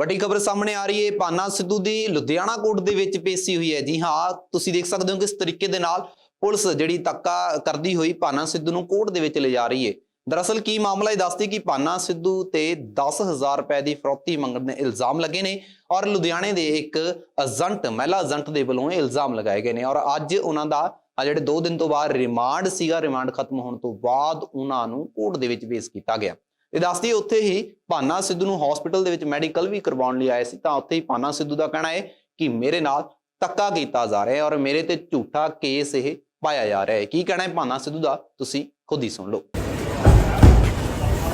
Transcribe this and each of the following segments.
ਵੱਡੀ ਖਬਰ ਸਾਹਮਣੇ ਆ ਰਹੀ ਹੈ। ਪਾਨਾ ਸਿੱਧੂ ਦੀ ਲੁਧਿਆਣਾ ਕੋਰਟ ਦੇ ਵਿੱਚ ਪੇਸ਼ੀ ਹੋਈ ਹੈ। ਜੀ ਹਾਂ, ਤੁਸੀਂ ਦੇਖ ਸਕਦੇ ਹੋ ਕਿਸ ਤਰੀਕੇ ਦੇ ਨਾਲ ਪੁਲਿਸ ਜਿਹੜੀ ਤੱਕਾ ਕਰਦੀ ਹੋਈ ਪਾਨਾ ਸਿੱਧੂ ਨੂੰ ਕੋਰਟ ਦੇ ਵਿੱਚ ਲਿਜਾ ਰਹੀ ਹੈ। ਦਰਅਸਲ ਕੀ ਮਾਮਲਾ ਇਹ ਦੱਸਦੀ ਕਿ ਪਾਨਾ ਸਿੱਧੂ ਤੇ 10000 ਰੁਪਏ ਦੀ ਫਰੋਤੀ ਮੰਗਣ ਦੇ ਇਲਜ਼ਾਮ ਲੱਗੇ ਨੇ ਔਰ ਲੁਧਿਆਣੇ ਦੇ ਇੱਕ ਏਜੰਟ, ਮਹਿਲਾ ਏਜੰਟ ਦੇ ਵੱਲੋਂ ਇਹ ਇਲਜ਼ਾਮ ਲਗਾਏ ਗਏ ਨੇ ਔਰ ਅੱਜ ਉਹਨਾਂ ਦਾ, ਆ ਜਿਹੜੇ 2 ਦਿਨ ਤੋਂ ਬਾਅਦ ਰਿਮਾਂਡ ਸੀਗਾ, ਰਿਮਾਂਡ ਖਤਮ ਹੋਣ ਤੋਂ ਬਾਅਦ ਉਹਨਾਂ ਨੂੰ ਕੋਰਟ ਦੇ ਵਿੱਚ ਪੇਸ਼ ਕੀਤਾ ਗਿਆ। ਇਹ ਦੱਸਦੀ ਉੱਥੇ ਹੀ ਪਾਨਾ ਸਿੱਧੂ ਨੂੰ ਹਸਪੀਟਲ ਦੇ ਵਿੱਚ ਮੈਡੀਕਲ ਵੀ ਕਰਵਾਉਣ ਲਈ ਆਏ ਸੀ। ਤਾਂ ਉੱਥੇ ਹੀ ਪਾਨਾ ਸਿੱਧੂ ਦਾ ਕਹਿਣਾ ਹੈ ਕਿ ਮੇਰੇ ਨਾਲ ਧੱਕਾ ਕੀਤਾ ਜਾ ਰਿਹਾ ਹੈ ਔਰ ਮੇਰੇ ਤੇ ਝੂਠਾ ਕੇਸ ਇਹ ਪਾਇਆ ਜਾ ਰਿਹਾ ਹੈ। ਕੀ ਕਹਿਣਾ ਹੈ ਪਾਨਾ ਸਿੱਧੂ ਦਾ? ਤੁਸੀਂ ਖੁਦ ਹੀ ਸੁਣ ਲਓ।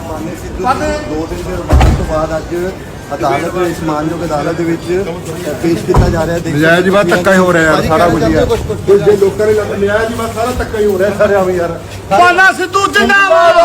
ਮਾਨੇ ਸਿੱਧੂ ਦੋ ਦਿਨ ਦੇ ਰਿਮਾਂਡ ਤੋਂ ਬਾਅਦ ਅੱਜ ਅਦਾਲਤ ਦੇ ਇਸ ਮਾਨਯੋਗ ਅਦਾਲਤ ਦੇ ਵਿੱਚ ਪੇਸ਼ ਕੀਤਾ ਜਾ ਰਿਹਾ ਦੇਖ ਨਜਾਇਜ਼ ਜੀ ਬਸ ਧੱਕਾ ਹੀ ਹੋ ਰਿਹਾ ਯਾਰ, ਸਾਰਾ ਕੁਝ ਯਾਰ। ਕੁਝ ਜੇ ਲੋਕਾਂ ਨੇ ਨਜਾਇਜ਼ ਜੀ ਬਸ ਸਾਰਾ ਧੱਕਾ ਹੀ ਹੋ ਰਿਹਾ ਸਾਰੇ ਆਵੇਂ ਯਾਰ। ਪਾਨਾ ਸਿੱਧੂ ਜਿੰਦਾਬਾਦ!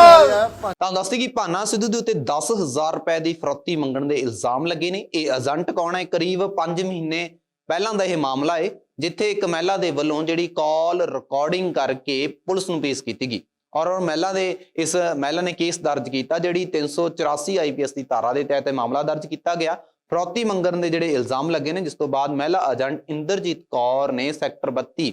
ਤਾਂ ਦੱਸਦੀ ਕਿ ਭਾਨਾ ਸਿੱਧੂ ਦੇ ਉੱਤੇ 10000 ਰੁਪਏ ਦੀ ਫਰੌਤੀ ਮੰਗਣ ਦੇ ਇਲਜ਼ਾਮ ਲੱਗੇ ਨੇ। ਇਹ ਏਜੰਟ ਕੌਣ ਹੈ? ਕਰੀਬ 5 ਮਹੀਨੇ ਪਹਿਲਾਂ ਦਾ ਇਹ ਮਾਮਲਾ ਹੈ ਜਿੱਥੇ ਇੱਕ ਮਹਿਲਾ ਦੇ ਵੱਲੋਂ ਜਿਹੜੀ ਕਾਲ ਰਿਕਾਰਡਿੰਗ ਕਰਕੇ ਪੁਲਿਸ ਨੂੰ ਪੇਸ਼ ਕੀਤੀ ਗਈ। ਔਰ ਮਹਿਲਾ ਦੇ ਇਸ ਮਹਿਲਾ ਨੇ ਕੇਸ ਦਰਜ ਕੀਤਾ ਜਿਹੜੀ 384 ਆਈਪੀਐਸ ਦੀ ਧਾਰਾ ਦੇ ਤਹਿਤ ਮਾਮਲਾ ਦਰਜ ਕੀਤਾ ਗਿਆ। ਫਰੌਤੀ ਮੰਗਣ ਦੇ ਜਿਹੜੇ ਇਲਜ਼ਾਮ ਲੱਗੇ ਨੇ, ਜਿਸ ਤੋਂ ਬਾਅਦ ਮਹਿਲਾ ਏਜੰਟ ਇੰਦਰਜੀਤ ਕੌਰ ਨੇ ਸੈਕਟਰ 32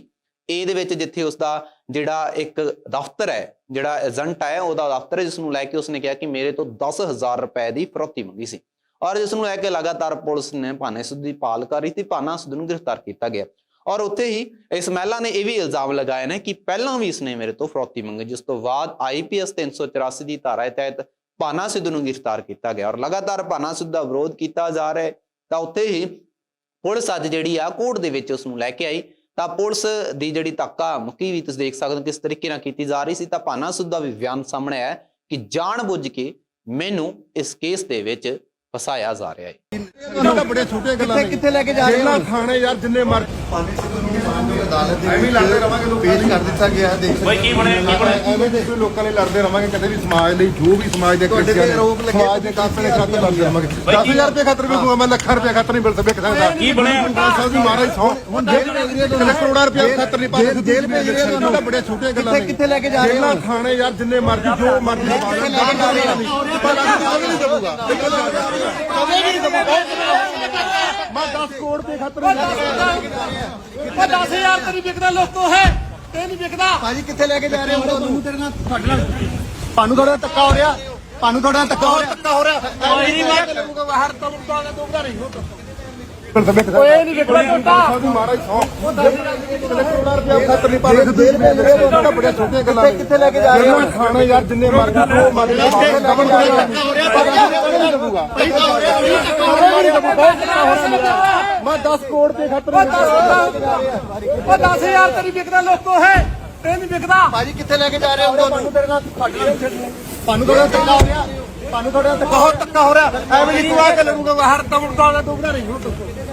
ਏ ਦੇ ਵਿੱਚ ਜਿੱਥੇ ਉਸ ਦਾ ਜਿਹੜਾ ਇੱਕ ਦਫ਼ਤਰ ਹੈ, ਜਿਹੜਾ ਏਜੰਟ ਹੈ, ਉਹਦਾ ਦਫ਼ਤਰ ਹੈ, ਜਿਸ ਨੂੰ ਲੈ ਕੇ ਉਸਨੇ ਕਿਹਾ ਕਿ ਮੇਰੇ ਤੋਂ 10000 ਰੁਪਏ ਦੀ ਫਰੌਤੀ ਮੰਗੀ ਸੀ। ਔਰ ਜਿਸ ਨੂੰ ਲੈ ਕੇ ਲਗਾਤਾਰ ਪੁਲਿਸ ਨੇ ਭਾਨੇ ਸਿੱਧੂ ਦੀ ਪਾਲ ਕਰ ਰਹੀ ਸੀ ਭਾਨਾ ਸਿੱਧੂ ਨੂੰ ਗ੍ਰਿਫਤਾਰ ਕੀਤਾ ਗਿਆ। ਔਰ ਉੱਥੇ ਹੀ ਇਸ ਮਹਿਲਾ ਨੇ ਇਹ ਵੀ ਇਲਜ਼ਾਮ ਲਗਾਏ ਨੇ ਕਿ ਪਹਿਲਾਂ ਵੀ ਇਸਨੇ ਮੇਰੇ ਤੋਂ ਫਰੌਤੀ ਮੰਗੀ ਜਿਸ ਤੋਂ ਬਾਅਦ ਆਈਪੀਐਸ 384 ਦੀ ਧਾਰਾ ਤਹਿਤ ਭਾਨਾ ਸਿੱਧੂ ਨੂੰ ਗ੍ਰਿਫਤਾਰ ਕੀਤਾ ਗਿਆ। ਔਰ ਲਗਾਤਾਰ ਭਾਨਾ ਸਿੱਧੂ ਦਾ ਵਿਰੋਧ ਕੀਤਾ ਜਾ ਰਿਹਾ ਹੈ ਤਾਂ ਉੱਥੇ ਹੀ ਪੁਲਿਸ ਅੱਜ ਜਿਹੜੀ ਆ ਕੋਰਟ ਦੇ ਵਿੱਚ ਉਸ ਨੂੰ ਲੈ ਕੇ ਆਈ। ਤਾਂ ਪੁਲਿਸ ਦੀ ਜਿਹੜੀ ਧੱਕਾ ਮੁੱਕੀ ਵੀ ਤੁਸੀਂ ਦੇਖ ਸਕਦੇ ਹੋ ਕਿਸ ਤਰੀਕੇ ਨਾਲ ਕੀਤੀ ਜਾ ਰਹੀ ਸੀ। ਤਾਂ ਭਾਨਾ ਸਿੱਧੂ ਦਾ ਵੀ ਬਿਆਨ ਸਾਹਮਣੇ ਆਇਆ ਹੈ ਕਿ ਜਾਣਬੁੱਝ ਕੇ ਮੈਨੂੰ ਇਸ ਕੇਸ ਦੇ ਵਿੱਚ ਫਸਾਇਆ ਜਾ ਰਿਹਾ ਹੈ। ਇਹਨਾਂ ਦਾ ਬੜੇ ਛੋਟੇ ਗੱਲਾਂ ਕਿੱਥੇ ਲੈ ਕੇ ਜਾ ਰਹੇ ਹੋ? ਥਾਣੇ ਯਾਰ ਜਿੰਨੇ ਮਰ ਮਾਨੇ ਸਿੱਧੂ ਨੂੰ ਮਾਨਯੋਗ ਅਦਾਲਤ ਦੇ ਐਵੇਂ ਲੜਦੇ ਰਵਾਂਗੇ ਲੋਕ। ਪੇਸ਼ ਕਰ ਦਿੱਤਾ ਗਿਆ ਦੇਖ ਸਕਦੇ ਕੀ ਬਣਿਆ ਕੀ ਬਣਿਆ ਐਵੇਂ ਦੇ ਲੋਕਾਂ ਲਈ ਲੜਦੇ ਰਵਾਂਗੇ ਕਦੇ ਵੀ ਸਮਾਜ ਲਈ ਜੋ ਵੀ ਸਮਾਜ ਦੇ ਤੇ ਕ੍ਰਿਸਚੀਅਨ ਆਰੋਪ ਲੱਗੇ ਸਮਾਜ ਦੇ ਕਾਸੇ ਦੇ ਖਾਤਰ ਲੜਦੇ ਰਵਾਂਗੇ। 10000 ਰੁਪਏ ਖਾਤਰ ਵੀ ਦੂੰਗਾ ਮੈਂ ਲੱਖਾਂ ਰੁਪਏ ਖਾਤਰ ਨਹੀਂ ਮਿਲ ਸਕਦਾ ਕੀ ਬਣਿਆ? ਸਾਹਿਬ ਦੀ ਮਹਾਰਾਜ ਸੌ ਹੁਣ ਜੇ ਕਰੋੜਾਂ ਰੁਪਏ ਖਾਤਰ ਨਹੀਂ ਪਾਉਂਦੇ। ਜੇਲ੍ਹ ਭੇਜ ਰਹੇ ਇਹਨਾਂ ਦਾ ਬੜੇ ਛੋਟੇ ਗੱਲਾਂ ਕਿੱਥੇ ਕਿੱਥੇ ਲੈ ਕੇ ਜਾ ਰਹੇ ਹੋ? ਥਾਣੇ ਯਾਰ ਜਿੰਨੇ ਮਰਜ਼ੀ ਜੋ ਮਰਜ਼ੀ ਮੈਂ 10 ਕਰੋੜ ਦੇ ਖਾਤਰ ਉਹ 10000 ਤੇ ਨਹੀਂ ਵਿਕਦਾ ਲੋਕੋ ਹੈ। ਤੇ ਨਹੀਂ ਵਿਕਦਾ। ਭਾਜੀ ਕਿੱਥੇ ਲੈ ਕੇ ਜਾ ਰਹੇ ਹੋ? ਤੁਹਾਨੂੰ ਤੇਰੇ ਨਾਲ ਤੁਹਾਡੇ ਨਾਲ ਤੁਹਾਨੂੰ ਥੋੜਾ ਧੱਕਾ ਹੋ ਰਿਹਾ? ਤੁਹਾਨੂੰ ਥੋੜਾ ਧੱਕਾ ਹੋ ਰਿਹਾ? ਧੱਕਾ ਹੋ ਰਿਹਾ। ਮੈਂ ਬਾਹਰ ਤੋਂ ਤੋਂ ਤੋਂ ਨਹੀਂ। ਓਏ ਨਹੀਂ ਵਿਕਦਾ ਦੀ ਮਹਾਰਾਜ ਸੌ ਕਰੋੜਾਂ ਰੁਪਏ ਖਾਤਰ ਨਹੀਂ ਭੇਜ ਰਹੇ ਹੋ। ਇਹਨਾਂ ਬੜੇ ਛੋਟੇ ਗੱਲਾਂ ਕਿੱਥੇ ਕਿੱਥੇ ਲੈ ਕੇ ਜਾ ਰਹੇ ਹੋ ਥਾਣੇ ਯਾਰ ਜਿੰਨੇ ਮਰਜ਼ੀ ਜੋ ਮਰਜ਼ੀ ਮੈਂ 10 ਕਰੋੜ ਦੇ ਖਾਤਰ ਉਹ 10000 ਤੇ ਨਹੀਂ ਵਿਕਦਾ ਲੋਕੋ ਹੈ ਤੇ ਨਹੀਂ ਵਿਕਦਾ ਭਾਜੀ ਕਿੱਥੇ ਲੈ ਕੇ ਜਾ ਰਹੇ ਹੋ ਤੁਹਾਨੂੰ ਤੇਰੇ ਨਾਲ ਤੁਹਾਨੂੰ ਥੋੜਾ ਧੱਕਾ ਹੋ ਰਿਹਾ ਤੁਹਾਨੂੰ ਥੋੜਾ ਧੱਕਾ ਬਹੁਤ ਧੱਕਾ ਹੋ ਰਿਹਾ। ਐਵੇਂ ਨਹੀਂ ਤੂੰ ਆ ਕੇ ਲੜੂਗਾ ਬਾਹਰ ਤੋਂ ਤੋਂ ਤੋਂ। ਨਹੀਂ